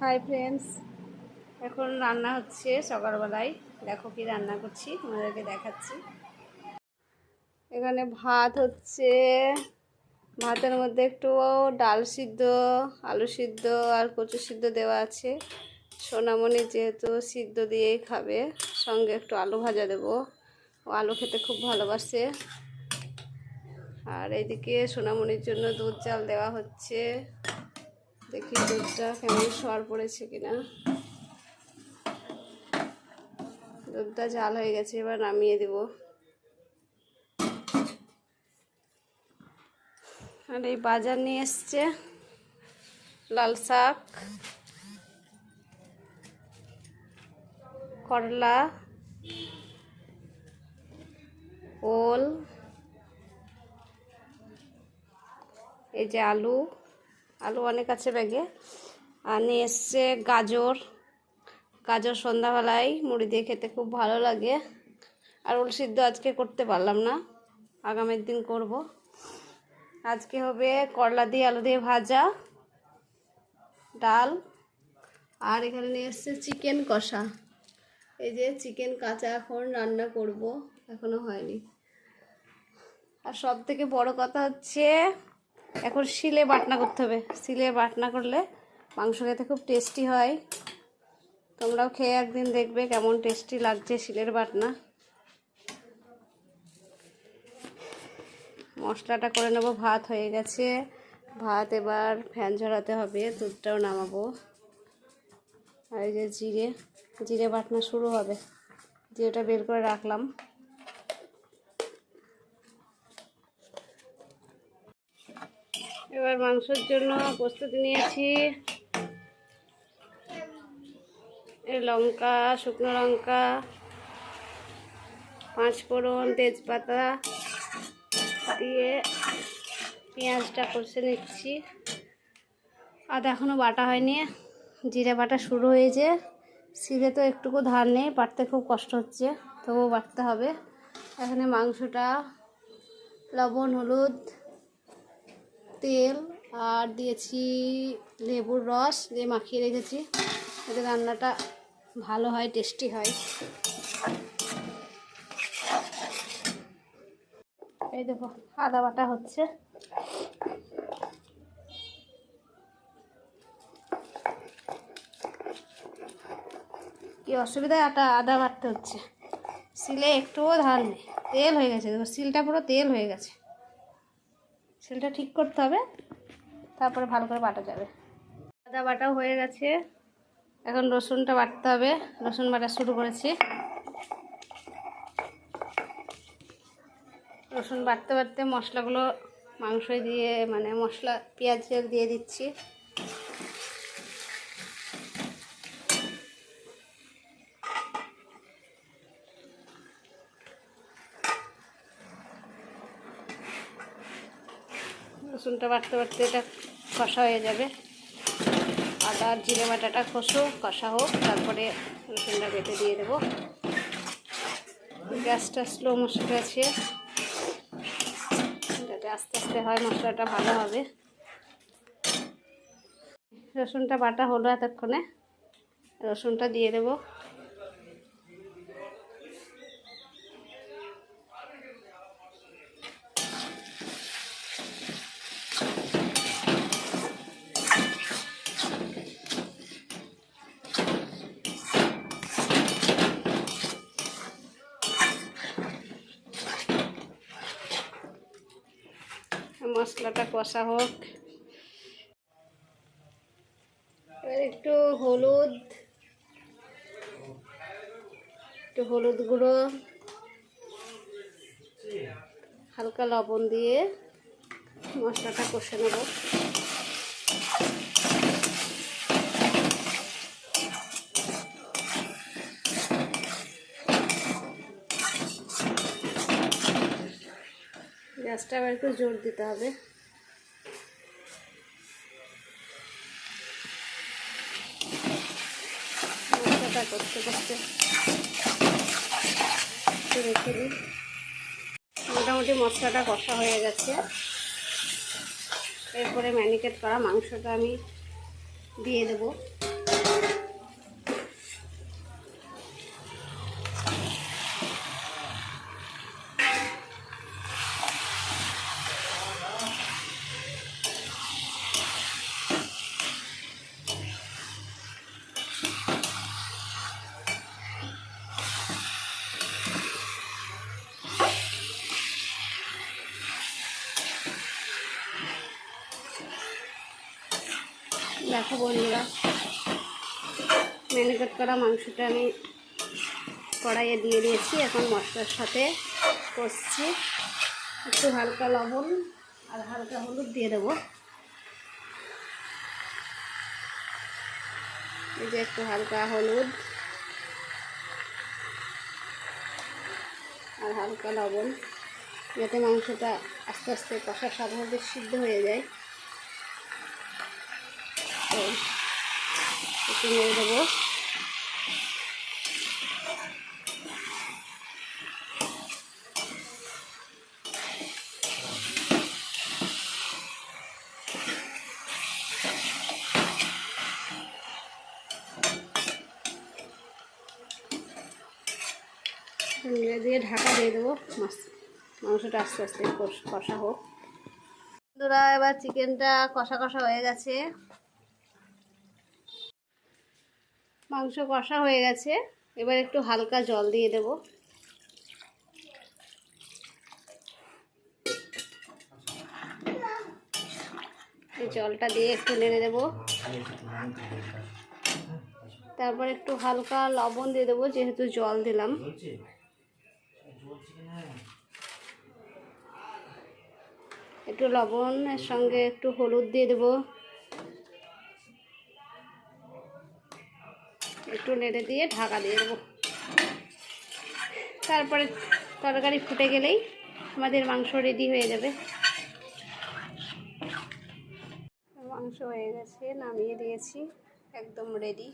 Hi friends এখন রান্না হচ্ছে সকালবেলায়। দেখো কি রান্না করছি, তোমাদেরকে দেখাচ্ছি। এখানে ভাত হচ্ছে, ভাতের মধ্যে একটু ডাল সিদ্ধ, আলু সিদ্ধ আর কচু সিদ্ধ দেওয়া আছে। সোনামণি যেহেতু সিদ্ধ দিয়েই খাবে, সঙ্গে একটু আলু ভাজা দেবো। ও আলু খেতে খুব ভালোবাসে। আর এদিকে সোনামণির জন্য দুধ চাল দেওয়া হচ্ছে। দেখি দুধটা কেমন সর পড়েছে কিনা। দুধটা জাল হয়ে গেছে, এবার নামিয়ে দেব। আর এই বাজার নিয়ে এসছে লাল শাক, করলা, ওল, এই যে আলু। আলু অনেক আছে ব্যাগে। আর নিয়ে এসছে গাজর। গাজর সন্ধ্যাবেলায় মুড়ি দিয়ে খেতে খুব ভালো লাগে। আর উল সিদ্ধ আজকে করতে পারলাম না। আগামীর দিন করব। আজকে হবে করলা দিয়ে আলু দিয়ে ভাজা, ডাল। আর এখানে নিয়ে এসছে চিকেন কষা। এই যে চিকেন কাঁচা এখন রান্না করব, এখনও হয়নি। আর সব থেকে বড় কথা হচ্ছে এখন শিলে বাটনা করতে হবে। শিলে বাটনা করলে মাংস খেতে খুব টেস্টি হয়। তোমরাও খেয়ে একদিন দেখবে কেমন টেস্টি লাগছে শিলের বাটনা। মশলাটা করে নেব, ভাত হয়ে গেছে। ভাত এবার ফ্যান ঝরাতে হবে, দুধটাও নামাবো। আর এই যে জিরে জিরে বাটনা শুরু হবে। জিরেটা বের করে রাখলাম। এবার মাংসের জন্য প্রস্তুতি নিয়েছি। লঙ্কা, শুকনো লঙ্কা পাঁচ ফোড়ন তেজপাতা দিয়ে পেঁয়াজটা কষে নিচ্ছি। আদা এখনও বাটা হয়নি, জিরে বাটা শুরু হয়েছে। সিরে তো একটুকু ধার নেই, বাটতে খুব কষ্ট হচ্ছে, তবুও বাটতে হবে। এখানে মাংসটা লবণ, হলুদ তেল আর দিয়েছি লেবুর রস দিয়ে মাখিয়ে রেখেছি। এতে রান্নাটা ভালো হয় টেস্টি হয়। এই দেখো, আদা বাটা হচ্ছে। কি অসুবিধায় আটা, আদা বাটতে হচ্ছে। সিলে একটুও ধার নেই। তেল হয়ে গেছে, দেখো, সিলটা পুরো তেল হয়ে গেছে। সিলটা ঠিক করতে হবে, তারপরে ভালো করে বাটা যাবে। আদা বাটাও হয়ে গেছে। এখন রসুনটা বাটতে হবে, রসুন বাটা শুরু করেছি। রসুন বাটতে বাটতে মশলাগুলো মাংস দিয়ে মানে মশলা পেঁয়াজ দিয়ে দিচ্ছি। রসুনটা বাটতে বাটতে এটা কষা হয়ে যাবে। আদা আর জিরে বাটাটা কষো, কষা হোক, তারপরে রসুনটা বেটে দিয়ে দেবো। গ্যাসটা স্লো মশলা আছে। যাতে আস্তে আস্তে হয়, মশলাটা ভালো হবে। রসুনটা বাটা হলো এতক্ষণে। রসুনটা দিয়ে দেবো। মশলাটা কষা হোক। এবার একটু হলুদ একটু হলুদ গুঁড়ো, হালকা লবণ দিয়ে মশলাটা কষে নেব। গ্যাসটা আবার একটু জোর দিতে হবে। মশলাটা করতে করতে রেখে দিই। মোটামুটি মশলাটা কষা হয়ে গেছে। এরপরে ম্যানিকেট করা মাংসটা আমি দিয়ে দেবো। দেখো বন্ধুরা, ম্যারিনেট করা মাংসটা আমি কড়াইয়ে দিয়ে দিয়েছি। এখন মশলার সাথে কষছি। একটু হালকা লবণ আর হালকা হলুদ দিয়ে দেবো। এই যে একটু হালকা হলুদ আর হালকা লবণ, যাতে মাংসটা আস্তে আস্তে কষার সাথে সিদ্ধ হয়ে যায়। একটু নেড়ে দেবো দিয়ে ঢাকা দিয়ে দেবো। মাছ, মাংসটা আস্তে আস্তে কষা হোক। বন্ধুরা, এবার চিকেনটা কষা কষা হয়ে গেছে। মাংস কষা হয়ে গেছে। এবার একটু হালকা জল দিয়ে দেব। জলটা দিয়ে একটু নেড়ে দেবো। তারপর একটু হালকা লবণ দিয়ে দেবো, যেহেতু জল দিলাম। একটু লবণের সঙ্গে একটু হলুদ দিয়ে দেবো। একটু নেড়ে দিয়ে ঢাকা দিয়ে দেবো। তারপরে তরকারি ফুটে গেলেই আমাদের মাংস রেডি হয়ে যাবে। মাংস হয়ে গেছে, নামিয়ে দিয়েছি, একদম রেডি